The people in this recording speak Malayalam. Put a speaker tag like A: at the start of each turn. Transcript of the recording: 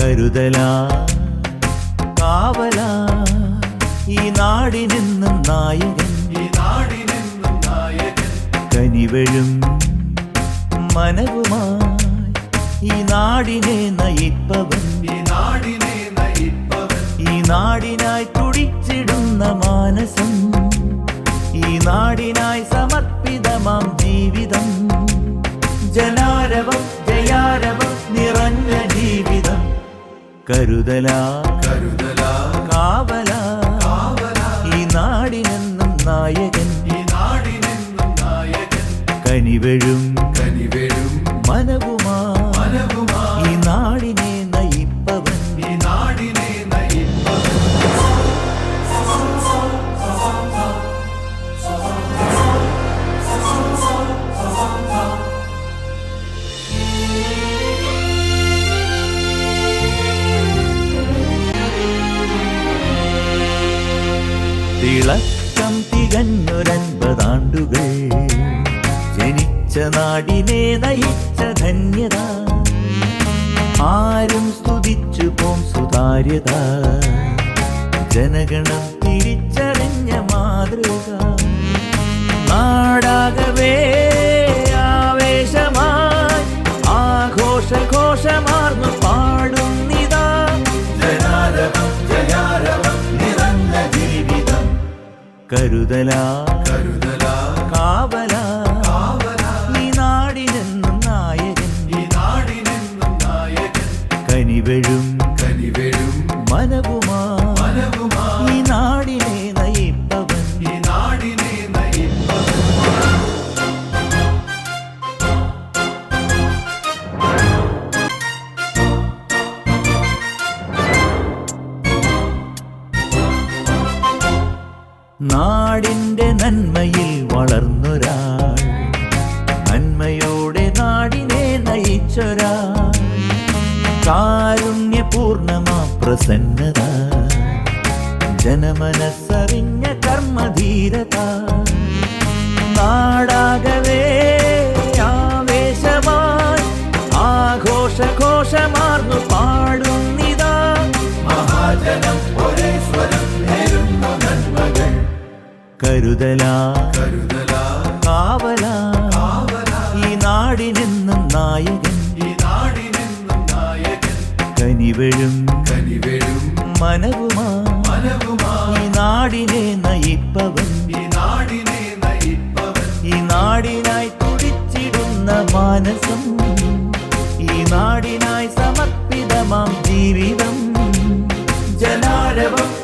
A: കരുതലാ. കാവലാ ഈ നാടിനെന്നും നായകൻ.
B: ഈ നാടിനെന്നും നായകൻ.
A: കനിവഴും മനവുമായി ഈ നാടിനെ നയിപ്പവൻ.
B: ഈ നാടിനെ നയിപ്പവൻ.
A: ഈ നാടിനായി തുടിച്ചിടുന്ന മാനസം. ഈ നാടിനായി സമർപ്പിതമാം ജീവിതം. ജനാരവം കരുതലാ.
B: കരുതലാ.
A: കാവലാ.
B: കാവലാ.
A: ഈ നാടിനെന്നും നായകൻ.
B: ഈ നാടിനെന്നും നായകൻ.
A: കനിവഴും.
B: കനിവേഴും.
A: മനവുമാ.
B: മനവുമാ.
A: തിളക്കം തികഞ്ഞൊരൻപതാണ്ടുകൾ. ജനിച്ച നാടിനെ നയിച്ച ധന്യത. ആരും സ്തുതിച്ചു പോം സുതാര്യത. ജനഗണം തിരിച്ചറിഞ്ഞ മാതൃക. നാടാകവേ ആവേശമായി ആഘോഷഘോഷമാർന്നു കരുതലാ.
B: കരുതലാ.
A: കാവലാ. ഈ നാടിനെന്നും നായകൻ.
B: ഈ നാടിനെന്നും നായകൻ.
A: കനിവഴും.
B: കനിവേഴും.
A: മനവുമാ നാടിന്റെ നന്മയിൽ വളർന്നൊരാൾ. നന്മയോടെ നാടിനെ നയിച്ചൊരാൾ. കാരുണ്യപൂർണമാ പ്രസന്നത. ജനമനസ്സറിഞ്ഞ കർമ്മധീരത. നാടാകവേ കരുതലാ.
B: കരുതലാ.
A: കാവലാ. ഈ നാടിനെന്നും നായകൻ. കനിവഴും.
B: കനിവഴും.
A: മനവുമാ.
B: മനവുമാ.
A: ഈ നാടിനെ നയിപ്പവൻ.
B: ഈ നാടിനെ നയിപ്പവൻ.
A: ഈ നാടിനായി തുടിച്ചിടുന്ന മാനസം. ഈ നാടിനായി സമർപ്പിതമാം ജീവിതം. ജലാരവം